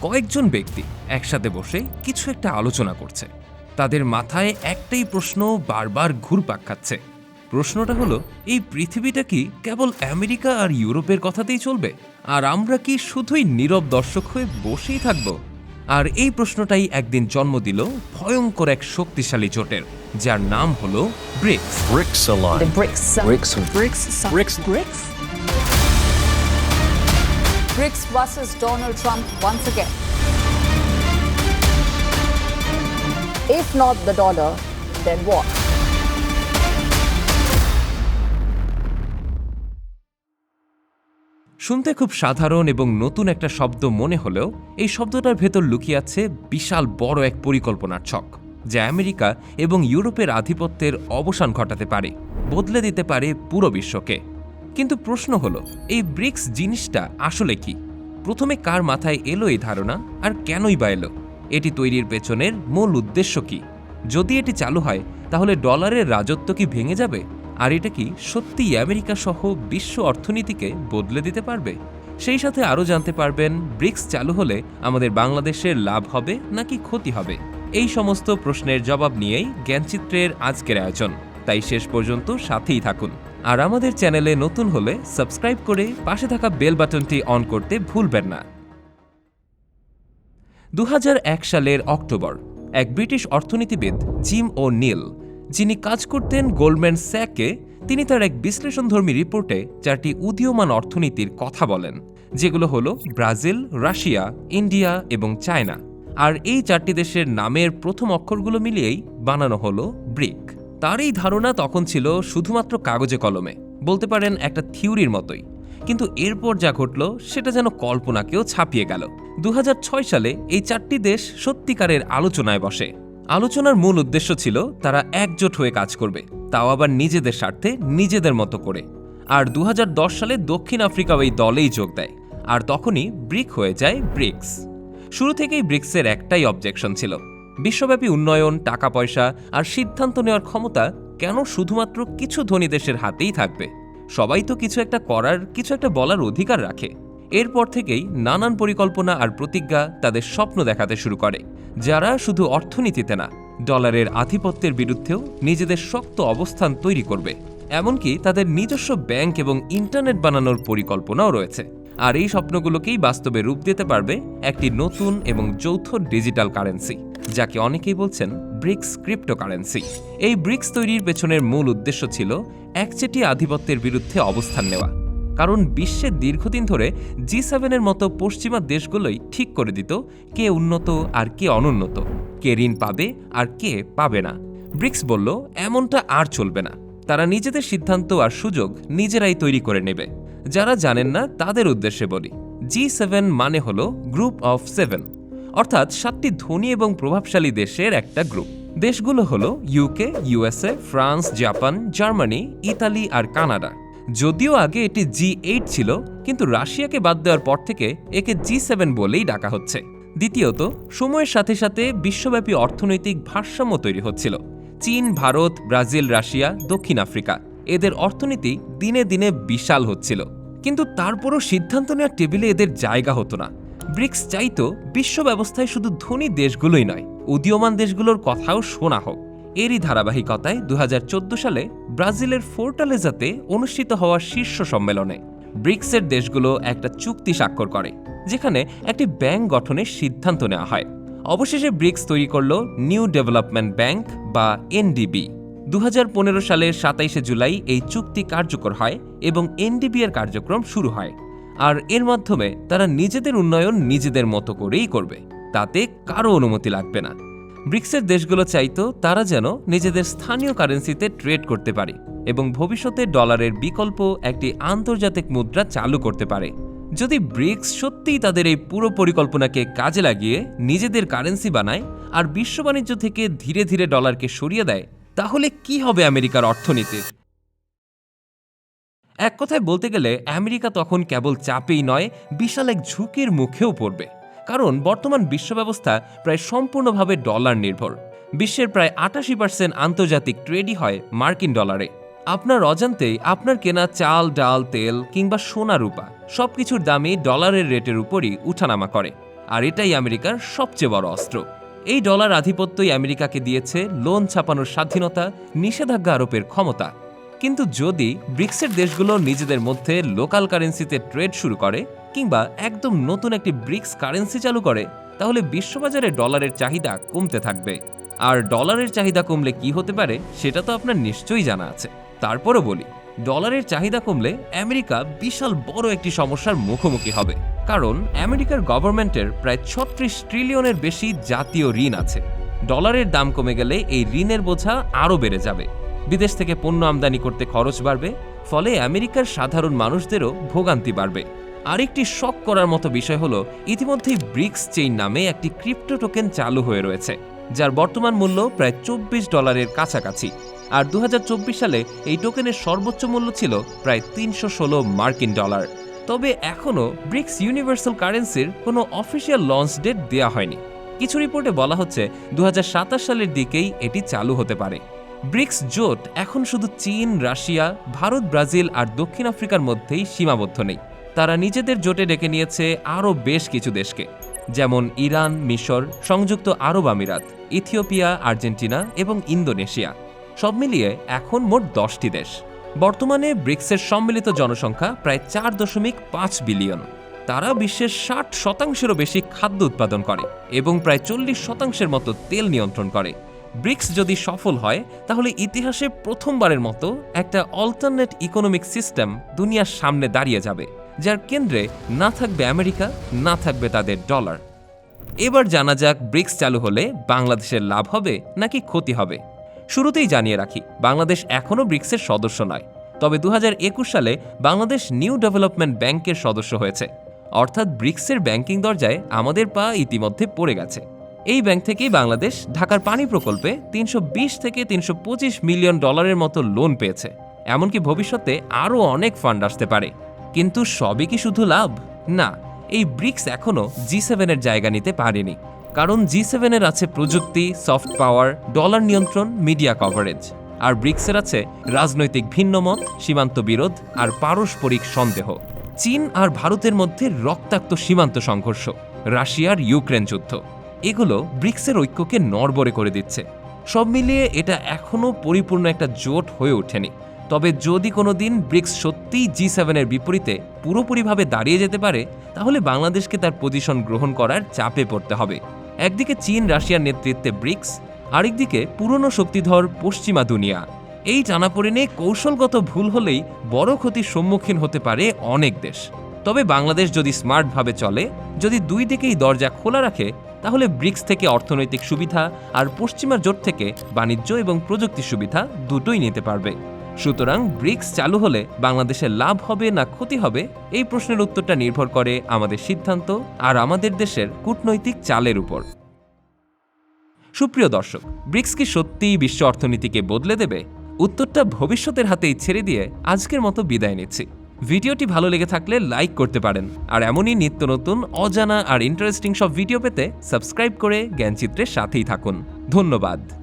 কয়েকজন ব্যক্তি একসাথে বসে কিছু একটা আলোচনা করছে। তাদের মাথায় একটাই প্রশ্ন বারবার ঘুরপাক খাচ্ছে। প্রশ্নটা হলো এই পৃথিবীটা কি কেবল আমেরিকা আর ইউরোপের কথাতেই চলবে? আর আমরা কি শুধুই নীরব দর্শক হয়ে বসেই থাকব? আর এই প্রশ্নটাই একদিন জন্ম দিল ভয়ঙ্কর এক শক্তিশালী জোটের যার নাম হলো BRICS. The BRICS. versus Donald Trump once again. If not the dollar, then what? শুনতে খুব সাধারণ এবং নতুন একটা শব্দ মনে হলেও এই শব্দটার ভেতর লুকিয়ে আছে বিশাল বড় এক পরিকল্পনার ছক যা আমেরিকা এবং ইউরোপের আধিপত্যের অবসান ঘটাতে পারে বদলে দিতে পারে পুরো বিশ্বকে কিন্তু প্রশ্ন হলো, এই ব্রিক্স জিনিসটা আসলে কি? প্রথমে কার মাথায় এলো এই ধারণা আর কেনই বা এলো? এটি তৈরির পেছনের মূল উদ্দেশ্য কি? যদি এটি চালু হয়, তাহলে ডলারের রাজত্ব কি ভেঙে যাবে? আর এটা কি সত্যিই আমেরিকা সহ বিশ্ব অর্থনীতিকে বদলে দিতে পারবে? সেই সাথে আরও জানতে পারবেন, ব্রিক্স চালু হলে আমাদের বাংলাদেশের লাভ হবে নাকি ক্ষতি হবে? এই সমস্ত প্রশ্নের জবাব নিয়েই জ্ঞানচিত্রের আজকের আয়োজন। তাই শেষ পর্যন্ত সাথেই থাকুন। আর আমাদের চ্যানেলে নতুন হলে সাবস্ক্রাইব করে পাশে থাকা বেল বাটনটি অন করতে ভুলবেন না। দু হাজার এক সালের অক্টোবর, এক ব্রিটিশ অর্থনীতিবিদ জিম ও নীল যিনি কাজ করতেন গোল্ডম্যান স্যাকে, তিনি তার এক বিশ্লেষণধর্মী রিপোর্টে চারটি উদীয়মান অর্থনীতির কথা বলেন, যেগুলো হলো ব্রাজিল, রাশিয়া, ইন্ডিয়া এবং চায়না। আর এই চারটি দেশের নামের প্রথম অক্ষরগুলো মিলিয়েই বানানো হলো ব্রিক। তার এই ধারণা তখন ছিল শুধুমাত্র কাগজে কলমে, বলতে পারেন একটা থিওরির মতোই। কিন্তু এরপর যা ঘটল, সেটা যেন কল্পনাকেও ছাপিয়ে গেল। দু হাজার ছয় সালে এই চারটি দেশ সত্যিকারের আলোচনায় বসে। আলোচনার মূল উদ্দেশ্য ছিল তারা একজোট হয়ে কাজ করবে, তাও আবার নিজেদের স্বার্থে নিজেদের মতো করে। আর দু হাজার দশ সালে দক্ষিণ আফ্রিকা এই দলেই যোগ দেয়, আর তখনই ব্রিক হয়ে যায় ব্রিক্স। শুরু থেকেই ব্রিক্সের একটাই অবজেকশন ছিল বিশ্বব্যাপী উন্নয়ন টাকা পয়সা আর সিদ্ধান্ত নেওয়ার ক্ষমতা কেন শুধুমাত্র কিছু ধনী দেশের হাতেই থাকবে? সবাই তো কিছু একটা করার, কিছু একটা বলার অধিকার রাখে। এরপর থেকেই নানান পরিকল্পনা আর প্রতিজ্ঞা তাদের স্বপ্ন দেখাতে শুরু করে। যারা শুধু অর্থনীতিতে না, ডলারের আধিপত্যের বিরুদ্ধেও নিজেদের শক্ত অবস্থান তৈরি করবে। এমনকি তাদের নিজস্ব ব্যাংক এবং ইন্টারনেট বানানোর পরিকল্পনাও রয়েছে। আর এই স্বপ্নগুলোকেই বাস্তবে রূপ দিতে পারবে একটি নতুন এবং যৌথ ডিজিটাল কারেন্সি, যাকে অনেকেই বলছেন ব্রিক্স ক্রিপ্টোকারেন্সি। এই ব্রিক্স তৈরির পেছনের মূল উদ্দেশ্য ছিল একচেটিয়া আধিপত্যের বিরুদ্ধে অবস্থান নেওয়া। কারণ বিশ্বের দীর্ঘদিন ধরে জি সেভেনের মতো পশ্চিমা দেশগুলোই ঠিক করে দিত কে উন্নত আর কে অনুন্নত, কে ঋণ পাবে আর কে পাবে না। ব্রিক্স বলল, এমনটা আর চলবে না। তারা নিজেদের সিদ্ধান্ত আর সুযোগ নিজেরাই তৈরি করে নেবে। যারা জানেন না তাদের উদ্দেশ্যে বলি জি সেভেন মানে হলো গ্রুপ অফ সেভেন অর্থাৎ সাতটি ধনী এবং প্রভাবশালী দেশের একটা গ্রুপ দেশগুলো হলো UK USA France Japan Germany Italy আর কানাডা যদিও আগে এটি জি এইট ছিল, কিন্তু রাশিয়াকে বাদ দেওয়ার পর থেকে একে জি সেভেন বলেই ডাকা হচ্ছে। দ্বিতীয়ত, সময়ের সাথে সাথে বিশ্বব্যাপী অর্থনৈতিক ভারসাম্য তৈরি হচ্ছিল। চীন, ভারত, ব্রাজিল, রাশিয়া, দক্ষিণ আফ্রিকা। এদের অর্থনীতি দিনে দিনে বিশাল হচ্ছিল। কিন্তু তারপরও সিদ্ধান্ত নেওয়ার টেবিলে এদের জায়গা হতো না। ব্রিক্স চাইতো বিশ্ব ব্যবস্থায় শুধু ধনী দেশগুলোই নয়, উদীয়মান দেশগুলোর কথাও শোনা হোক। এরই ধারাবাহিকতায় দু হাজার চোদ্দ সালে ব্রাজিলের ফোর্টালেজাতে অনুষ্ঠিত হওয়া শীর্ষ সম্মেলনে ব্রিক্সের দেশগুলো একটা চুক্তি স্বাক্ষর করে, যেখানে একটি ব্যাংক গঠনের সিদ্ধান্ত নেওয়া হয়। অবশেষে ব্রিক্স তৈরি করল নিউ ডেভেলপমেন্ট ব্যাংক বা এনডিবি। দু হাজার পনেরো সালের সাতাইশে জুলাই এই চুক্তি কার্যকর হয় এবং এনডিবি এর কার্যক্রম শুরু হয়। আর এর মাধ্যমে তারা নিজেদের উন্নয়ন নিজেদের মতো করেই করবে। তাতে কারও অনুমতি লাগবে না। ব্রিক্সের দেশগুলো চাইতো তারা যেন নিজেদের স্থানীয় কারেন্সিতে ট্রেড করতে পারে এবং ভবিষ্যতে ডলারের বিকল্প একটি আন্তর্জাতিক মুদ্রা চালু করতে পারে। যদি ব্রিক্স সত্যিই তাদের এই পুরো পরিকল্পনাকে কাজে লাগিয়ে নিজেদের কারেন্সি বানায় আর বিশ্ব বাণিজ্য থেকে ধীরে ধীরে ডলারকে সরিয়ে দেয় তাহলে কি হবে আমেরিকার অর্থনীতির এক কথায় বলতে গেলে, আমেরিকা তখন কেবল চাপেই নয়, বিশাল এক ঝুঁকির মুখেও পড়বে। কারণ বর্তমান বিশ্ব ব্যবস্থা প্রায় সম্পূর্ণভাবে ডলার নির্ভর। বিশ্বের প্রায় আটাশি পার্সেন্ট আন্তর্জাতিক ট্রেডই হয় মার্কিন ডলারে। আপনার অজান্তেই আপনার কেনা চাল, ডাল, তেল কিংবা সোনা রূপা সবকিছুর দামই ডলারের রেটের উপরই উঠানামা করে। আর এটাই আমেরিকার সবচেয়ে বড় অস্ত্র। এই ডলার আধিপত্যই আমেরিকাকে দিয়েছে লোন ছাপানোর স্বাধীনতা, নিষেধাজ্ঞা আরোপের ক্ষমতা। কিন্তু যদি ব্রিক্সের দেশগুলো নিজেদের মধ্যে লোকাল কারেন্সিতে ট্রেড শুরু করে কিংবা একদম নতুন একটি ব্রিক্স কারেন্সি চালু করে, তাহলে বিশ্ববাজারে ডলারের চাহিদা কমতে থাকবে। আর ডলারের চাহিদা কমলে কি হতে পারে, সেটা তো আপনার নিশ্চয়ই জানা আছে। তারপরও বলি ডলারের চাহিদা কমলে আমেরিকা বিশাল বড় একটি সমস্যার মুখোমুখি হবে। কারণ আমেরিকার গভর্নমেন্টের প্রায় ছত্রিশ ট্রিলিয়নের বেশি জাতীয় ঋণ আছে। ডলারের দাম কমে গেলে এই ঋণের বোঝা আরও বেড়ে যাবে। বিদেশ থেকে পণ্য আমদানি করতে খরচ বাড়বে, ফলে আমেরিকার সাধারণ মানুষদেরও ভোগান্তি বাড়বে। আরেকটি শক করার মতো বিষয় হলো, ইতিমধ্যেই ব্রিক্স চেইন নামে একটি ক্রিপ্টো টোকেন চালু হয়ে রয়েছে, যার বর্তমান মূল্য প্রায় চব্বিশ ডলারের কাছাকাছি। আর দু হাজার চব্বিশ সালে এই টোকেনের সর্বোচ্চ মূল্য ছিল প্রায় তিনশো ষোলো মার্কিন ডলার। তবে এখনও ব্রিক্স ইউনিভার্সাল কারেন্সির কোনো অফিসিয়াল লঞ্চ ডেট দেওয়া হয়নি। কিছু রিপোর্টে বলা হচ্ছে দু হাজার সাতাশ সালের দিকেই এটি চালু হতে পারে। ব্রিক্স জোট এখন শুধু চীন, রাশিয়া, ভারত, ব্রাজিল আর দক্ষিণ আফ্রিকার মধ্যেই সীমাবদ্ধ নেই। তারা নিজেদের জোটে ডেকে নিয়েছে আরও বেশ কিছু দেশকে, যেমন ইরান, মিশর, সংযুক্ত আরব আমিরাত, ইথিওপিয়া, আর্জেন্টিনা এবং ইন্দোনেশিয়া। সব মিলিয়ে এখন মোট দশটি দেশ। বর্তমানে ব্রিক্সের সম্মিলিত জনসংখ্যা প্রায় চার দশমিক পাঁচ বিলিয়ন। তারা বিশ্বের ষাট শতাংশেরও বেশি খাদ্য উৎপাদন করে এবং প্রায় চল্লিশ শতাংশের মতো তেল নিয়ন্ত্রণ করে। ব্রিক্স যদি সফল হয়, তাহলে ইতিহাসে প্রথমবারের মতো একটা অল্টারনেট ইকোনমিক সিস্টেম দুনিয়ার সামনে দাঁড়িয়ে যাবে, যার কেন্দ্রে না থাকবে আমেরিকা, না থাকবে তাদের ডলার। এবার জানা যাক ব্রিক্স চালু হলে বাংলাদেশের লাভ হবে নাকি ক্ষতি হবে। শুরুতেই জানিয়ে রাখি, বাংলাদেশ এখনও ব্রিক্সের সদস্য নয়। তবে দু হাজার একুশ সালে বাংলাদেশ নিউ ডেভেলপমেন্ট ব্যাংকের সদস্য হয়েছে। অর্থাৎ ব্রিক্সের ব্যাংকিং দরজায় আমাদের পা ইতিমধ্যে পড়ে গেছে। এই ব্যাংক থেকেই বাংলাদেশ ঢাকার পানি প্রকল্পে তিনশো বিশ থেকে তিনশো পঁচিশ মিলিয়ন ডলারের মতো লোন পেয়েছে। এমনকি ভবিষ্যতে আরও অনেক ফান্ড আসতে পারে। কিন্তু সবই কি শুধু লাভ? না। এই ব্রিক্স এখনও জি সেভেনের জায়গা নিতে পারেনি, কারণ জি সেভেনের আছে প্রযুক্তি, সফট পাওয়ার, ডলার নিয়ন্ত্রণ, মিডিয়া কভারেজ। আর ব্রিক্সের আছে রাজনৈতিক ভিন্নমত, সীমান্ত বিরোধ আর পারস্পরিক সন্দেহ। চীন আর ভারতের মধ্যে রক্তাক্ত সীমান্ত সংঘর্ষ, রাশিয়ার ইউক্রেন যুদ্ধ। এগুলো ব্রিক্সের ঐক্যকে নড়বড়ে করে দিচ্ছে। সব মিলিয়ে এটা এখনও পরিপূর্ণ একটা জোট হয়ে ওঠেনি। তবে যদি কোনো দিন ব্রিক্স সত্যিই জি সেভেনের বিপরীতে পুরোপুরিভাবে দাঁড়িয়ে যেতে পারে, তাহলে বাংলাদেশকে তার পজিশন গ্রহণ করার চাপে পড়তে হবে। একদিকে চীন, রাশিয়ার নেতৃত্বে ব্রিক্স, আরেকদিকে পুরনো শক্তিধর পশ্চিমা দুনিয়া। এই টানাপোড়েনে কৌশলগত ভুল হলেই বড় ক্ষতির সম্মুখীন হতে পারে অনেক দেশ। তবে বাংলাদেশ যদি স্মার্টভাবে চলে, যদি দুই দিকেই দরজা খোলা রাখে, তাহলে ব্রিক্স থেকে অর্থনৈতিক সুবিধা আর পশ্চিমা জোট থেকে বাণিজ্য এবং প্রযুক্তি সুবিধা দুটোই নিতে পারবে। সুতরাং ব্রিক্স চালু হলে বাংলাদেশের লাভ হবে না ক্ষতি হবে, এই প্রশ্নের উত্তরটা নির্ভর করে আমাদের সিদ্ধান্ত আর আমাদের দেশের কূটনৈতিক চালের উপর। সুপ্রিয় দর্শক, ব্রিক্স কি সত্যিই বিশ্ব অর্থনীতিকে বদলে দেবে? উত্তরটা ভবিষ্যতের হাতেই ছেড়ে দিয়ে আজকের মতো বিদায় নিচ্ছি। ভিডিওটি ভালো লেগে থাকলে লাইক করতে পারেন, আর এমনই নিত্য নতুন, অজানা আর ইন্টারেস্টিং সব ভিডিও পেতে সাবস্ক্রাইব করে জ্ঞানচিত্রের সাথেই থাকুন। ধন্যবাদ।